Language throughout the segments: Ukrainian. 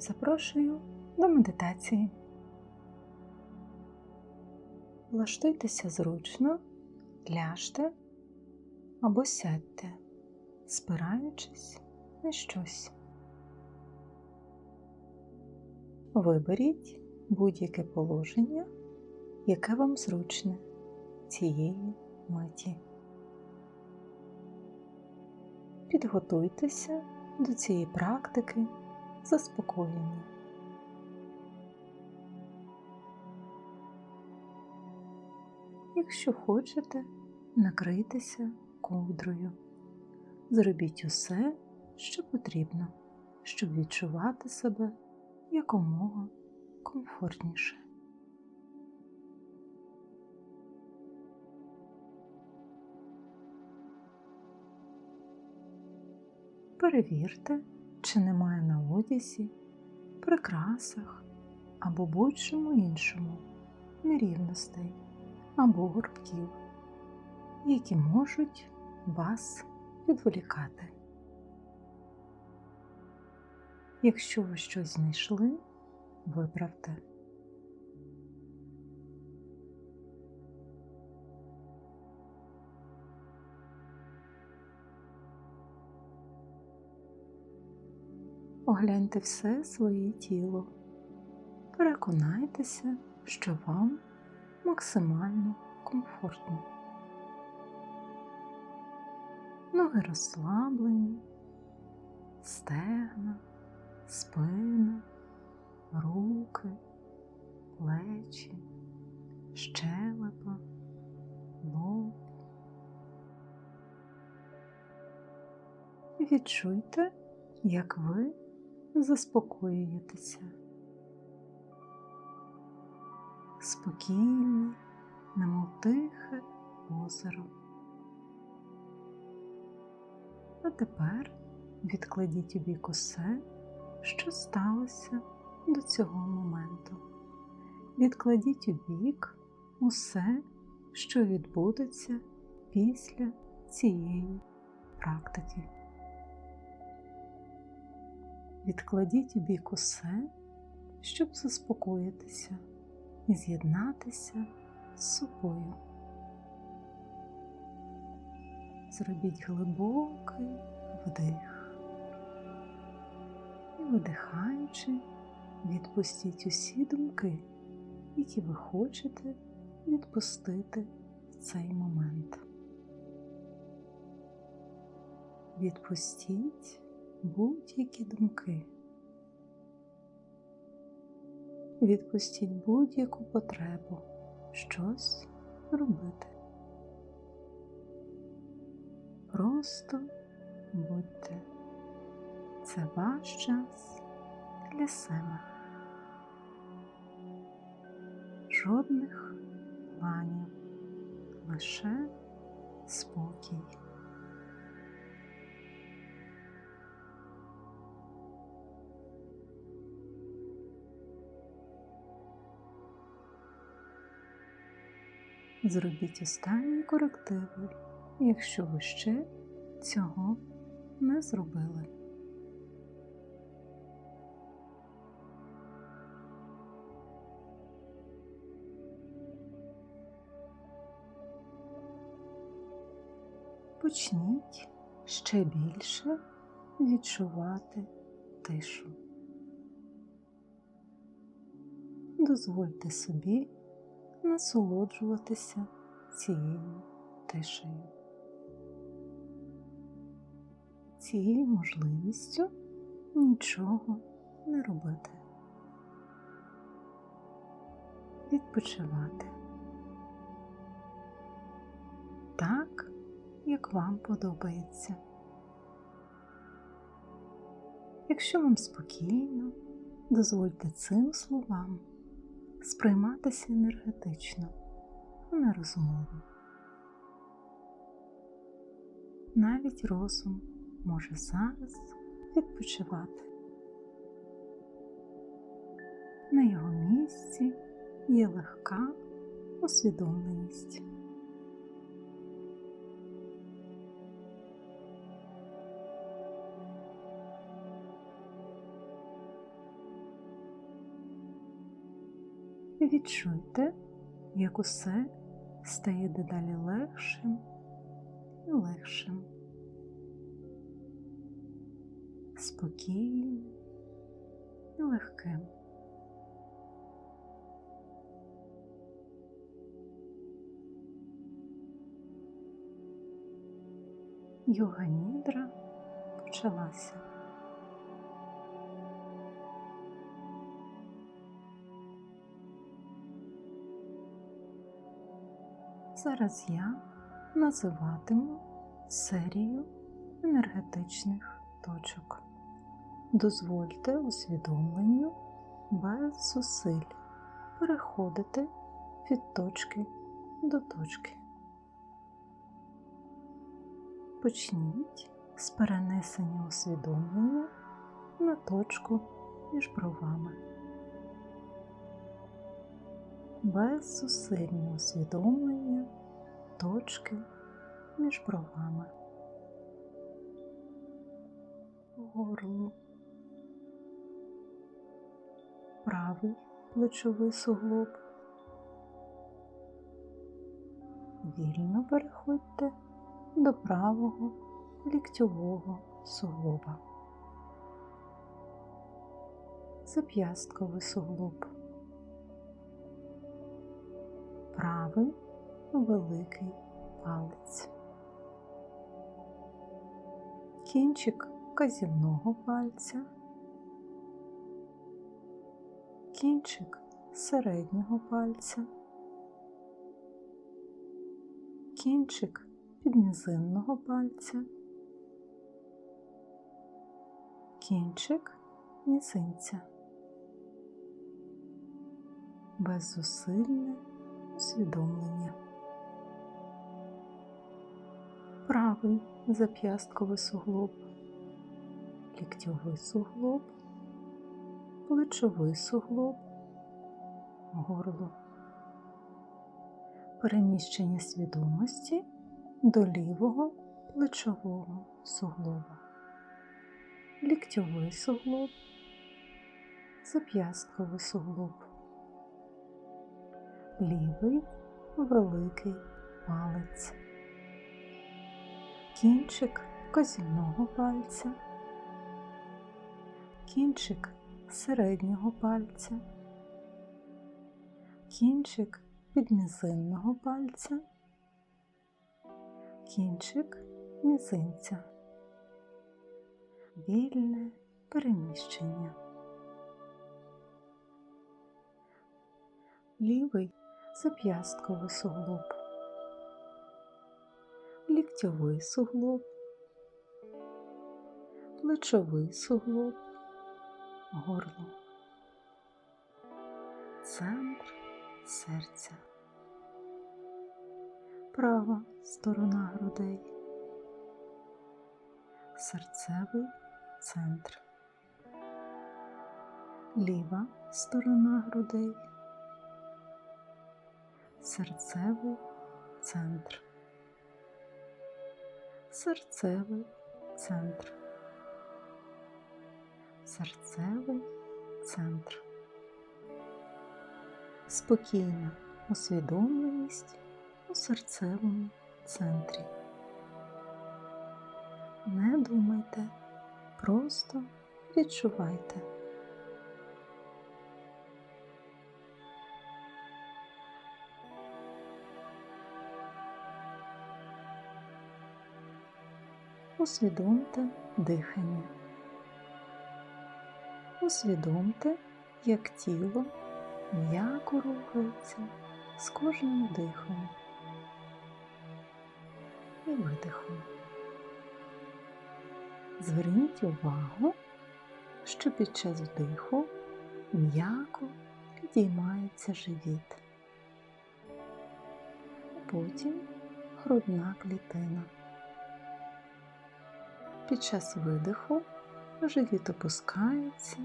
Запрошую до медитації. Влаштуйтеся зручно, ляжте або сядьте, спираючись на щось. Виберіть будь-яке положення, яке вам зручне цієї миті. Підготуйтеся до цієї практики заспокоєння. Якщо хочете, накрийтеся ковдрою. Зробіть усе, що потрібно, щоб відчувати себе якомога комфортніше. Перевірте, чи немає на одязі, прикрасах або будь-чому іншому нерівностей або горбків, які можуть вас відволікати. Якщо ви щось знайшли, виправте. Огляньте все своє тіло. Переконайтеся, що вам максимально комфортно. Ноги розслаблені, стегна, спина, руки, плечі, щелепа, лоб. Відчуйте, як ви заспокоюєтеся. Спокійні, немов тихе озеро. А тепер відкладіть у бік усе, що сталося до цього моменту. Відкладіть у бік усе, що відбудеться після цієї практики. Відкладіть у бік усе, щоб заспокоїтися і з'єднатися з собою. Зробіть глибокий вдих і видихаючи, відпустіть усі думки, які ви хочете відпустити в цей момент. Відпустіть будь-які думки. Відпустіть будь-яку потребу щось робити. Просто будьте. Це ваш час для себе. Жодних планів, лише спокій. Зробіть останні корективи, якщо ви ще цього не зробили. Почніть ще більше відчувати тишу. Дозвольте собі насолоджуватися цією тишею. Цією можливістю нічого не робити. Відпочивати так, як вам подобається. Якщо вам спокійно, дозвольте цим словам сприйматися енергетично, а не розумово. Навіть розум може зараз відпочивати. На його місці є легка усвідомленість. Відчуйте, як усе стає дедалі легшим і легшим, спокійним і легким. Йога нідра почалася. Зараз я називатиму серію енергетичних точок. Дозвольте усвідомленню без зусиль переходити від точки до точки. Почніть з перенесення усвідомлення на точку між бровами. Без зусильного усвідомлення точки між бровами, горло, правий плечовий суглоб. Вільно переходьте до правого ліктьового суглоба, зап'ястковий суглоб, правий великий палець, кінчик казівного пальця, кінчик середнього пальця, кінчик підмізинного пальця, кінчик мізинця, беззусильне усвідомлення. Правий зап'ястковий суглоб, ліктьовий суглоб, плечовий суглоб, горло, переміщення свідомості до лівого плечового суглоба, ліктьовий суглоб, зап'ястковий суглоб, лівий великий палець, кінчик козівного пальця, кінчик середнього пальця, кінчик підмізинного пальця. Кінчик мізинця, вільне переміщення. Лівий зап'ястковий суглоб, ліктьовий суглоб, плечовий суглоб, горло, центр серця. Права сторона грудей, серцевий центр, ліва сторона грудей, серцевий центр, серцевий центр, серцевий центр. Спокійна усвідомленість у серцевому центрі. Не думайте, просто відчувайте. Усвідомте дихання. Усвідомте, як тіло м'яко рухається з кожним дихом і видихом. Зверніть увагу, що під час вдиху м'яко підіймається живіт, потім грудна клітина. Під час видиху живіт опускається,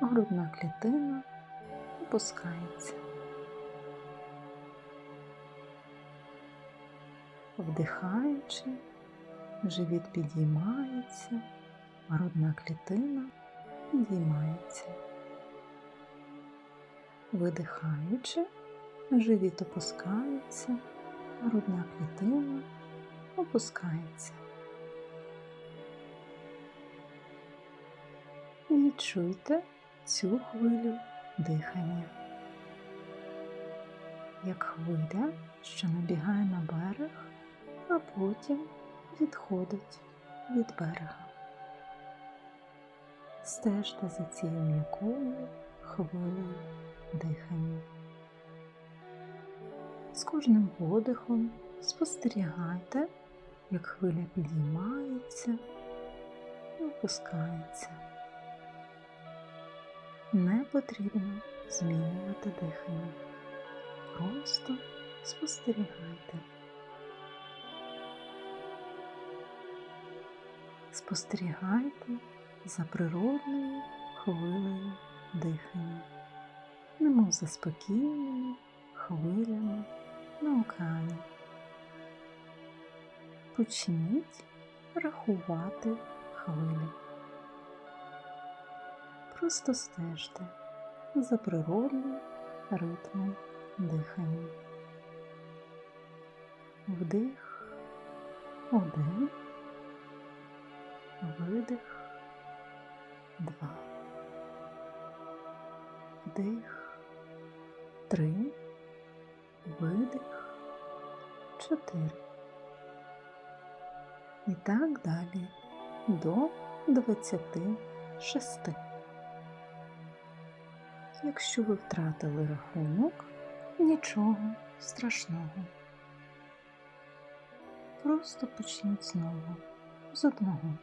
грудна клітина опускається. Вдихаючи, живіт підіймається, грудна клітина підіймається. Видихаючи, живіт опускається, грудна клітина опускається. Відчуйте цю хвилю дихання, як хвиля, що набігає на берег, а потім відходить від берега. Стежте за цією м'якою хвилею дихання. З кожним подихом спостерігайте, як хвиля підіймається і опускається. Не потрібно змінювати дихання. Просто спостерігайте. Спостерігайте за природною хвилею дихання, немов за спокійними хвилями на океані. Почніть рахувати хвилі. Просто стежте за природним ритмом дихання. Вдих один, видих два, вдих три, видих чотири. І так далі до двадцяти шести. Якщо ви втратили рахунок, нічого страшного. Просто почніть знову з одного.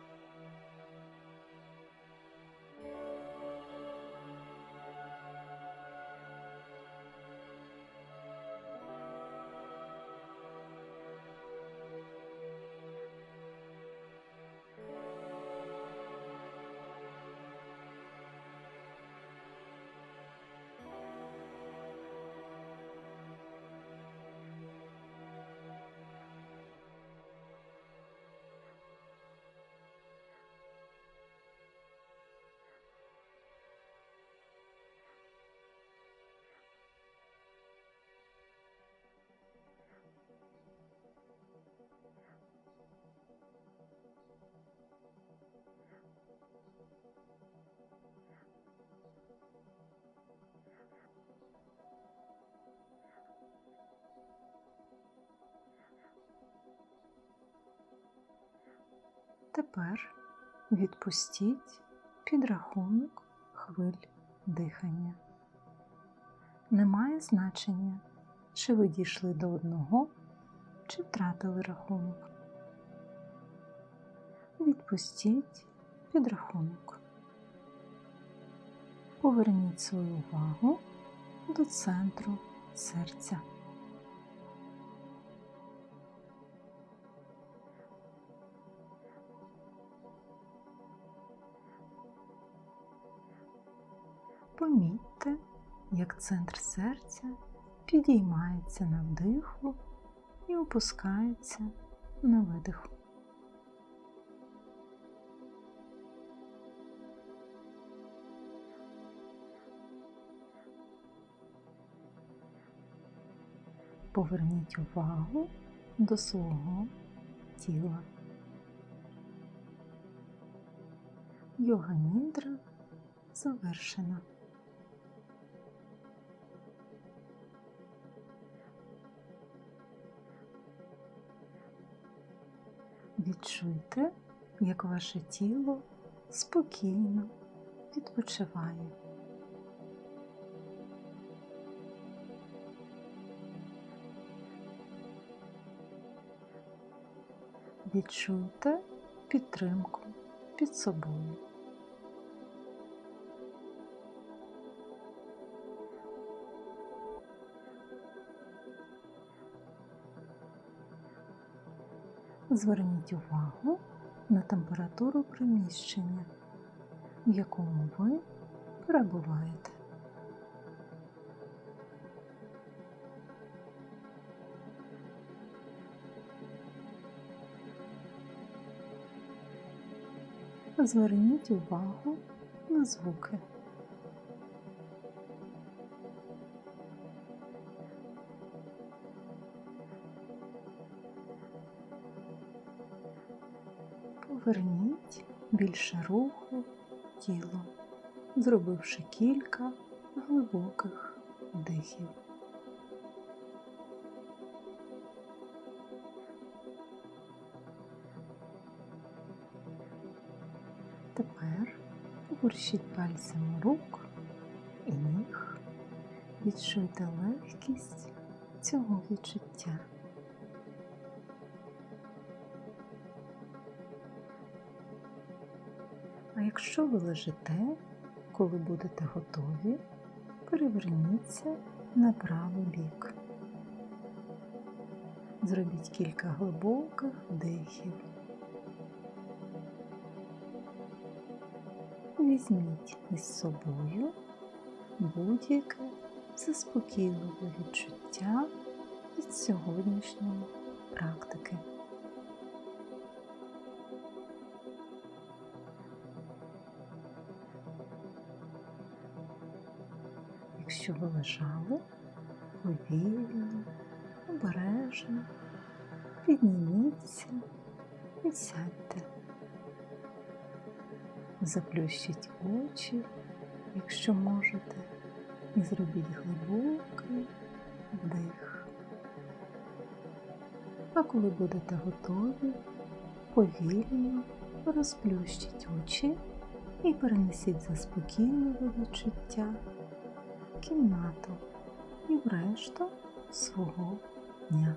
Тепер відпустіть підрахунок хвиль дихання. Немає значення, чи ви дійшли до одного, чи втратили рахунок. Відпустіть підрахунок. Поверніть свою увагу до центру серця. Помітьте, як центр серця підіймається на вдиху і опускається на видиху. Поверніть увагу до свого тіла. Йога нідра завершена. Відчуйте, як ваше тіло спокійно відпочиває. Відчуйте підтримку під собою. Зверніть увагу на температуру приміщення, в якому ви перебуваєте. Зверніть увагу на звуки. Поверніть більше руху тілом, зробивши кілька глибоких вдихів. Тепер поворушіть пальцями рук і ніг, відчуйте легкість цього відчуття. Якщо ви лежите, коли будете готові, переверніться на правий бік. Зробіть кілька глибоких вдихів. Візьміть із собою будь-яке заспокійливе відчуття від сьогоднішньої практики. Якщо ви лежали, повільно, обережно, підніміться і сядьте. Заплющіть очі, якщо можете, і зробіть глибокий вдих. А коли будете готові, повільно розплющіть очі і перенесіть заспокійливе відчуття кімнату і в решту свого дня.